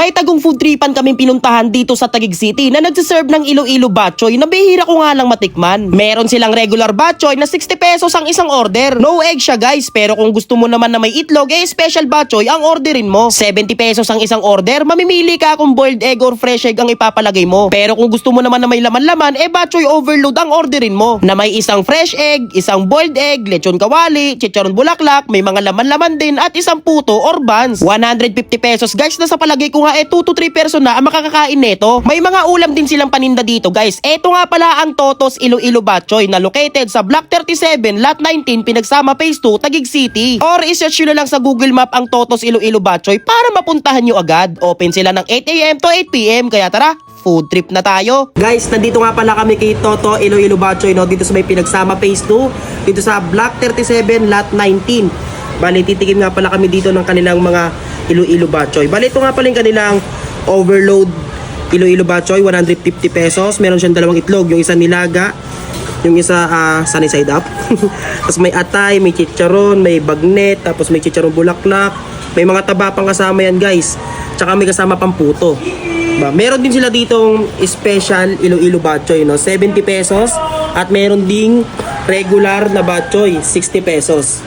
May tagong food tripan kaming pinuntahan dito sa Taguig City na nagsiserve ng Iloilo Batchoy na bihira ko nga lang matikman. Meron silang regular Batchoy na 60 pesos ang isang order. No egg siya guys, pero kung gusto mo naman na may itlog, eh special Batchoy ang orderin mo. 70 pesos ang isang order, mamimili ka kung boiled egg or fresh egg ang ipapalagay mo. Pero kung gusto mo naman na may laman-laman, eh Batchoy overload ang orderin mo. Na may isang fresh egg, isang boiled egg, lechon kawali, chicharon bulaklak, may mga laman-laman din at isang puto or buns. 150 pesos guys, nasa palagay ko nga eh 2 to 3 person na ang makakakain neto. May mga ulam din silang paninda dito guys. Eto nga pala ang Totos Iloilo Batchoy na located sa Block 37, Lot 19, Pinagsama Phase 2, Taguig City. Or isearch nyo na lang sa Google Map ang Totos Iloilo Batchoy para mapuntahan nyo agad. Open sila ng 8am to 8pm kaya tara, food trip na tayo. Guys, nandito nga pala kami kay Toto Iloilo Batchoy no, dito sa may Pinagsama Phase 2, dito sa Block 37, Lot 19. Bali, titikim nga pala kami dito ng kanilang mga Iloilo Batchoy. Bali, ito nga pala yung kanilang overload Iloilo Batchoy, 150 pesos. Meron siyang dalawang itlog, yung isa nilaga, yung isa ah, sunny side up. tapos may atay, may chicharon, may bagnet, tapos may chicharon bulaklak. May mga taba pang kasama yan guys. Tsaka may kasama pang puto. Ba, meron din sila ditong special Iloilo Batchoy, no? 70 pesos. At meron ding regular na Batchoy, 60 pesos.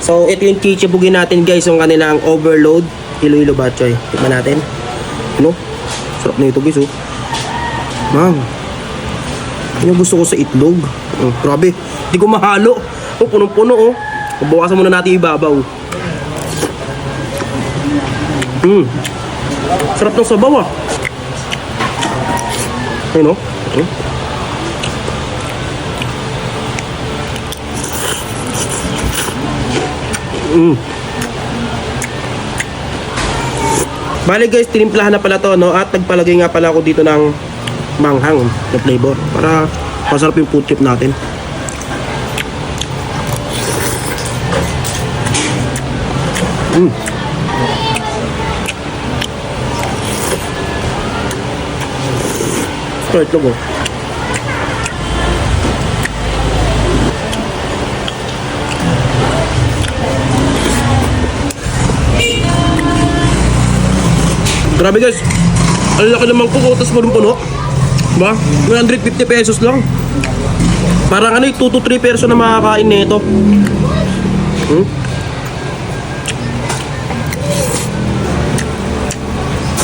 So, ito yung chichibugin natin guys, yung kanilang overload Iloilo Batchoy. Tikman natin. Ano? Sarap na ito guys, oh. Ma'am. Yung gusto ko sa itlog. Oh, grabe. Hindi ko mahalo. Oh, punong-puno, oh. Bawasan muna natin ibabaw. Mm. Sarap ng sabaw, ah. Ayun, oh. Mm. Mm. Bale guys, tinimplahan na pala to, no? At nagpalagay nga pala ako dito ng manghang na flavor para masarap yung food trip natin. Mm. Ito, itlog oh. Grabe guys. Ang laki naman ko, tapos punong-puno. Ba? 150 pesos lang. Parang ano, 2 to 3 person na makakain nito. Hmm?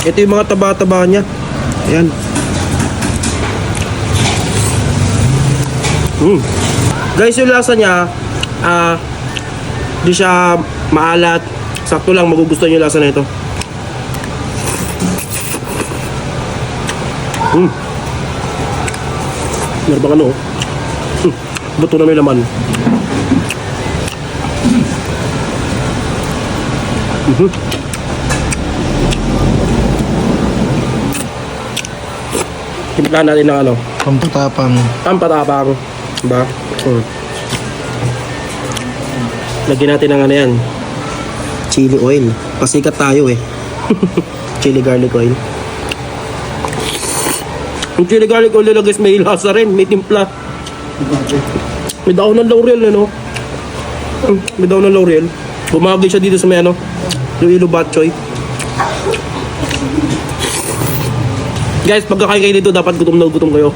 Ito yung mga taba-taba niya. Ayan. Hmm. Guys, yung lasa niya, ah, di siya maalat. Sakto lang, magugustuhan yung lasa na Hmm. Meron bang ano? Hmm. Buto na may laman. Mhm. Timplahan natin ng ano, Pampatapang. pampatapang. Diba? Hmm. Lagyan natin ng ano yan. Chili oil. Pasikat tayo eh. chili garlic oil. Yung chili garlic oil nila guys, may lasa rin, may timpla. May daon ng laurel, ano? Hmm, May daon ng laurel. Bumagay siya dito sa may ano, yung ilo batchoy. Guys, pagkakain kayo dito, dapat gutom na gutom kayo.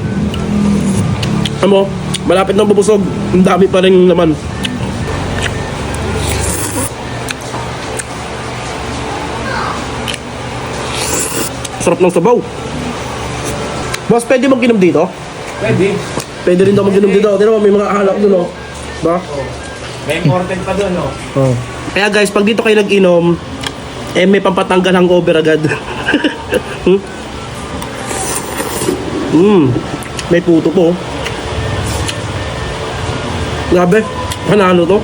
Ano malapit na mabusog. Ang dami pa rin naman. Sarap ng sabaw. Boss, pwede mag-inom dito? Pwede. Pwede rin daw mag-inom dito. Tino mo, may mga alak doon, oh. Ba? May important pa doon, no? Oh. Kaya guys, pag dito kayo nag-inom, eh may pampatanggal hangover agad. hmm? Mm. May puto po. oh. Grabe, panalo to.